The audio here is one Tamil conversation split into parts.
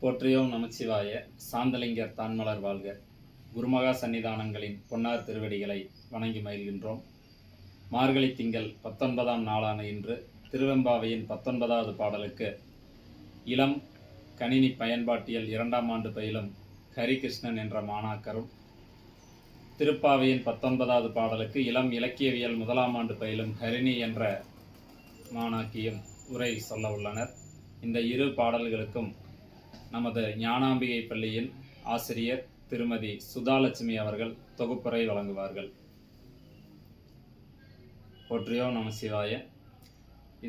போற்றியோம் நமச்சிவாய. சாந்தலிங்கர் தான்மலர் வாழ்க. குருமகா சன்னிதானங்களின் பொன்னார் திருவடிகளை வணங்கி மயில்கின்றோம் மார்கழி திங்கள் பத்தொன்பதாம் நாளான இன்று திருவெம்பாவையின் பத்தொன்பதாவது பாடலுக்கு இளம் கணினி பயன்பாட்டியல் இரண்டாம் ஆண்டு பயிலும் ஹரிகிருஷ்ணன் என்ற மாணாக்கரும் திருப்பாவையின் பத்தொன்பதாவது பாடலுக்கு இளம் இலக்கியவியல் முதலாம் ஆண்டு பயிலும் ஹரிணி என்ற மாணாக்கியும் உரை சொல்ல உள்ளனர். இந்த இரு பாடல்களுக்கும் நமது ஞானாம்பிகை பள்ளியின் ஆசிரியர் திருமதி சுதாலட்சுமி அவர்கள் தொகுப்புரை வழங்குவார்கள். போற்றியோ நம சிவாய.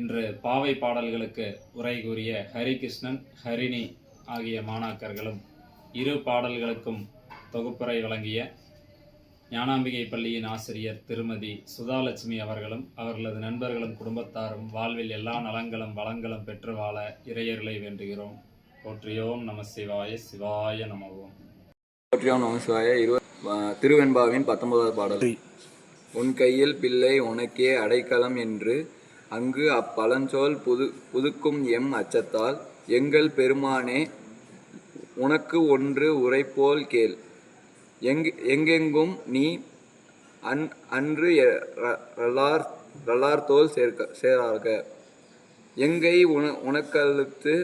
இன்று பாவை பாடல்களுக்கு உரை கூறிய ஹரிகிருஷ்ணன் ஹரிணி ஆகிய மாணாக்கர்களும் இரு பாடல்களுக்கும் தொகுப்புரை வழங்கிய ஞானாம்பிகை பள்ளியின் ஆசிரியர் திருமதி சுதாலட்சுமி அவர்களும் அவர்களது நண்பர்களும் குடும்பத்தாரும் வாழ்வில் எல்லா நலங்களும் வளங்களும் பெற்று வாழ இறையர்களை வேண்டுகிறோம். போற்றியோம் நம சிவாய சிவாய நமவோம் போற்றியோம் நம சிவாய. இருவ ஆ, திருவெண்பாவின் பத்தொன்பதாவது பாடல். உன் கையில் பிள்ளை உனக்கே அடைக்கலம் என்று அங்கு அப்பழஞ்சோல் புது புதுக்கும் எம் அச்சத்தால் எங்கள் பெருமானே உனக்கு ஒன்று உரைப்போல் கேள். எங் எங்கெங்கும் நீ அன் அன்று ரலார் ரலார் தோல் சேர்க்க சேராக. எங்கை உன உனக்கழுத்து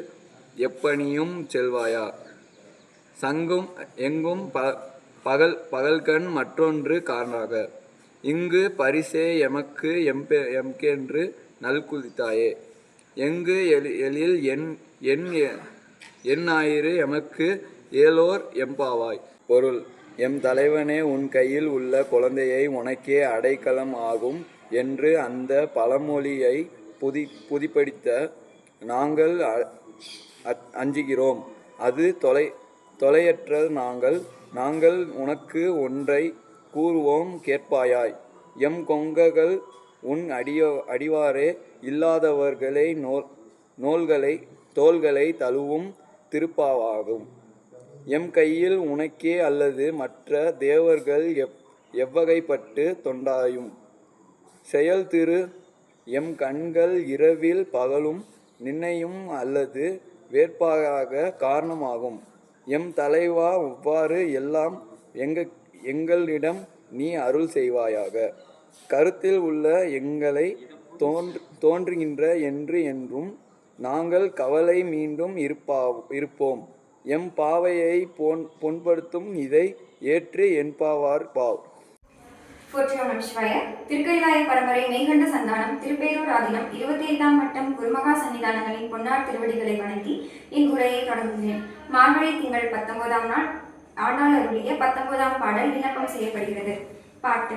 எப்பணியும் செல்வாயா? சங்கும் எங்கும் ப பகல் பகல்கண் மற்றொன்று காரணாக. இங்கு பரிசே எமக்கு எம்பெ எம்கென்று நல்குதித்தாயே. எங்கு எலி எழில் என் என் எ- என் ஞாயிறு எமக்கு ஏலோர் எம்பாவாய். பொருள் எம் தலைவனே உன் கையில் உள்ள குழந்தையை உனக்கே அடைக்கலம் ஆகும் என்று அந்த பழமொழியை புதி புதிப்படித்த நாங்கள் அ- அஞ்சுகிறோம். அது தொலை தொலையற்ற நாங்கள். நாங்கள் உனக்கு ஒன்றை கூறுவோம் கேட்பாயாய். எம் கொங்ககள் உன் அடிய அடிவாரே இல்லாதவர்களை நோல் நூல்களை தோள்களை தழுவும் திருப்பாவாகும். எம் கையில் உனக்கே அல்லது மற்ற தேவர்கள் எவ் எவ்வகைப்பட்டு தொண்டாயும். செயல் திரு எம் கண்கள் இரவில் பகலும் நின்னையும் அல்லது வேட்பாக காரணமாகும். எம் தலைவா இவ்வாறு எல்லாம் எங்க எங்களிடம் நீ அருள் செய்வாயாக. கருத்தில் உள்ள எங்களை தோன்று தோன்றுகின்ற என்று என்றும் நாங்கள் கவலை மீண்டும் இருப்பா இருப்போம். எம் பாவையை பொன் பொன்படுத்தும் இதை ஏற்று என்பாவார் பாவ். போற்றியோம் நமசிவாய திருக்கைலாய பரம்பரை மெய்கண்ட சந்தானம் திருப்பேரூர் ஆதினம் இருபத்தி ஐந்தாம் வட்டம் குருமகா சன்னிதானங்களின் பொன்னார் திருவடிகளை வணங்கி இவ்வுரையை தொடங்குகிறேன். மார்கழி திங்கள் பத்தொன்பதாம் நாள் ஆண்டாள் அருளிய பத்தொன்பதாம் பாடல் விண்ணப்பம் செய்யப்படுகிறது. பாட்டு.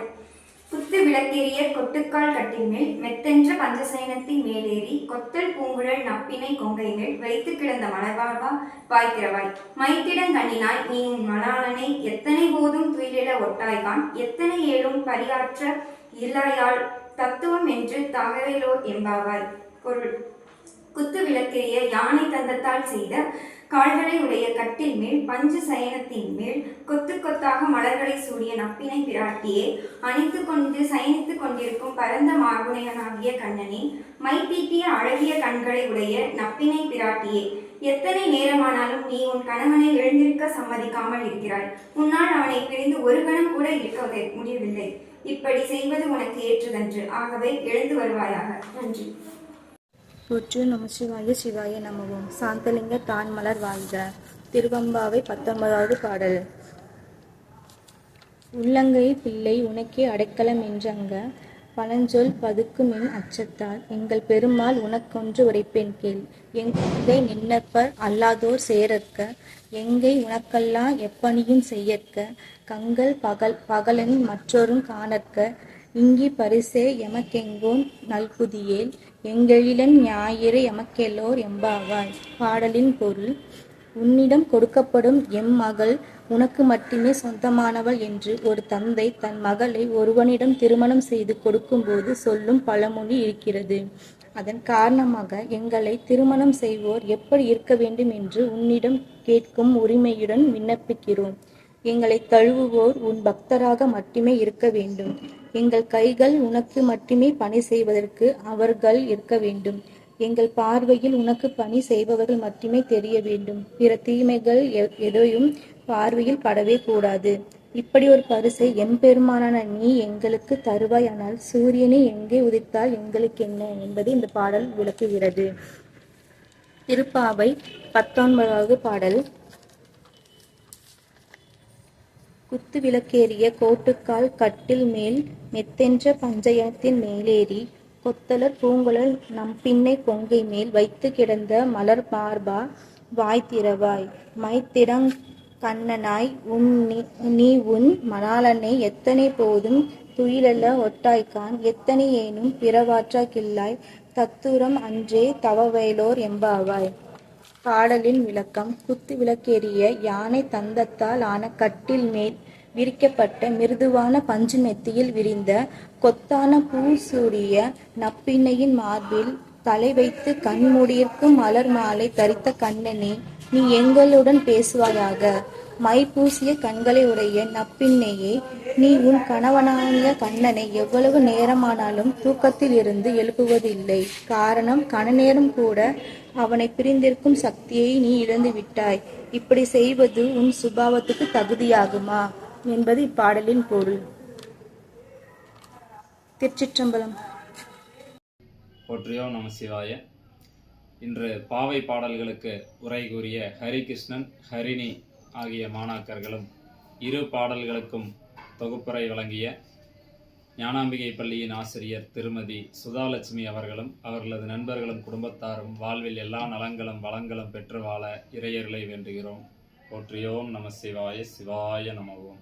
குத்து விளக்கேறிய கொட்டுக்கால் கட்டின்மேல் மெத்தென்ற பஞ்சசயனத்தின் மேலேறி கொத்தல் பூங்குழல் நப்பினை கொங்கைகள் வைத்து கிடந்த மலர்வாழ்வா வாய்க்கிறவாய். மைத்திடங் கண்ணினாய் நீ உன் மலாளனை எத்தனை போதும் துயிலிட ஒட்டாய்கான் எத்தனை ஏழும் பரியாற்ற இல்லாயால் தத்துவம் என்று தகவலோ என்பாவாய். பொருள். குத்து விளக்கேறிய யானை தந்தத்தால் செய்த கால்களை உடைய கட்டில் மேல் பஞ்சு சயனத்தின் மேல் கொத்து கொத்தாக மலர்களை சூடிய நப்பினை பிராட்டியே அணித்து கொண்டு சயனித்துக் கொண்டிருக்கும் பரந்த மார்புனையனாகிய கண்ணனே மை தீட்டிய அழகிய கண்களை உடைய நப்பினை பிராட்டியே எத்தனை நேரமானாலும் நீ உன் கணவனை எழுந்திருக்க சம்மதிக்காமல் இருக்கிறாய். உன்னால் அவனை பிரிந்து ஒரு கணம் கூட இருக்க முடியவில்லை. இப்படி செய்வது உனக்கு ஏற்றதன்று. ஆகவே எழுந்து வருவாயாக. நன்றி. போற்று நம சிவாய சிவாய நமவும். சாந்தலிங்க தான் மலர் வாழ்க. திருவம்பாவை பத்தொன்பதாவது பாடல். உள்ளங்கை பிள்ளை உனக்கே அடைக்கலம் என்றங்க. பழஞ்சொல் பதுக்குமின் அச்சத்தால். எங்கள் பெருமாள் உனக்கொன்று உரைப்பேன் கேள். எங்கை நின்னப்பர் அல்லாதோர் சேரற்க. எங்கை உனக்கெல்லாம் எப்பணியும் செய்யற்க. கங்கள் பகல் பகலன் மற்றொரும் காணற்க. இங்கி பரிசே எமக்கெங்கோன் நல்குதியேல். எங்களிலன் ஞாயிறு எமக்கெல்லோர் எம்பாவாய். பாடலின் பொருள் உன்னிடம் கொடுக்கப்படும் எம் மகள் உனக்கு மட்டுமே சொந்தமானவள் என்று ஒரு தந்தை தன் மகளை ஒருவனிடம் திருமணம் செய்து கொடுக்கும்போது சொல்லும் பழமொழி இருக்கிறது. அதன் காரணமாக எங்களை திருமணம் செய்வோர் எப்படி இருக்க வேண்டும் என்று உன்னிடம் கேட்கும் உரிமையுடன் விண்ணப்பிக்கிறோம். எங்களை தழுவுவோர் உன் பக்தராக மட்டுமே இருக்க வேண்டும். எங்கள் கைகள் உனக்கு மட்டுமே பணி செய்வதற்கு அவர்கள் இருக்க வேண்டும். எங்கள் பார்வையில் உனக்கு பணி செய்பவர்கள் மட்டுமே தெரிய வேண்டும். பிற தீமைகள் எ- எதையும் பார்வையில் படவே கூடாது. இப்படி ஒரு பரிசை எம்பெருமானான நீ எங்களுக்கு தருவாயானால் சூரியனை எங்கே உதித்தால் எங்களுக்கு என்ன என்பதை இந்த பாடல் விளக்குகிறது. திருப்பாவை பத்தொன்பதாவது பாடல். குத்து விளக்கேறிய கோட்டுக்கால் கட்டில் மேல் மெத்தென்ற பஞ்சயத்தின் மேலேறி கொத்தலர் பூங்குழல் நம் பின்னை கொங்கை மேல் வைத்து கிடந்த மலர் மார்பா வாய் திறவாய். மைத்திடங் கண்ணனாய் உன் நீ- நீ உன் மணாளனை எத்தனை போதும் துயிலல்ல ஒட்டாய்க்கான் எத்தனை ஏனும் பிறவாற்றா கில்லாய் தத்துரம் அன்றே தவவயலோர் எம்பாவாய். பாடலின் விளக்கம். குத்து விளக்கேறிய யானை தந்தத்தால் ஆன கட்டில் மேல் விரிக்கப்பட்ட மிருதுவான பஞ்சு மெத்தியில் விரிந்த கொத்தான பூ சூடிய நப்பிண்ணையின் மார்பில் தலை வைத்து கண்மூடியிருக்கும் மலர் மாலை தரித்த கண்ணனே நீ எங்களுடன் பேசுவாயாக. மை பூசிய கண்களை உடைய நப்பின்னையே நீ உன் கணவனாகிய கண்ணனை எவ்வளவு நேரமானாலும் தூக்கத்தில் இருந்து எழுப்புவதில்லை. காரணம் கணநேரம் கூட அவனை பிரிந்திருக்கும் சக்தியை நீ இழந்து விட்டாய். இப்படி செய்வது உன் சுபாவத்துக்கு தகுதியாகுமா? என்பது இப்பாடலின் பொருள். திருச்சிற்றம்பலம். போற்றியோ நம சிவாய. இன்று பாவை பாடல்களுக்கு உரை கூறிய ஹரிகிருஷ்ணன் ஹரிணி ஆகிய மாணாக்கர்களும் இரு பாடல்களுக்கும் தொகுப்புரை வழங்கிய ஞானாம்பிகை பள்ளியின் ஆசிரியர் திருமதி சுதாலட்சுமி அவர்களும் அவர்களது நண்பர்களும் குடும்பத்தாரும் வாழ்வில் எல்லா நலங்களும் வளங்களும் பெற்று வாழ இறையர்களை வேண்டுகிறோம். போற்றியோம் நம சிவாய சிவாய நமவோம்.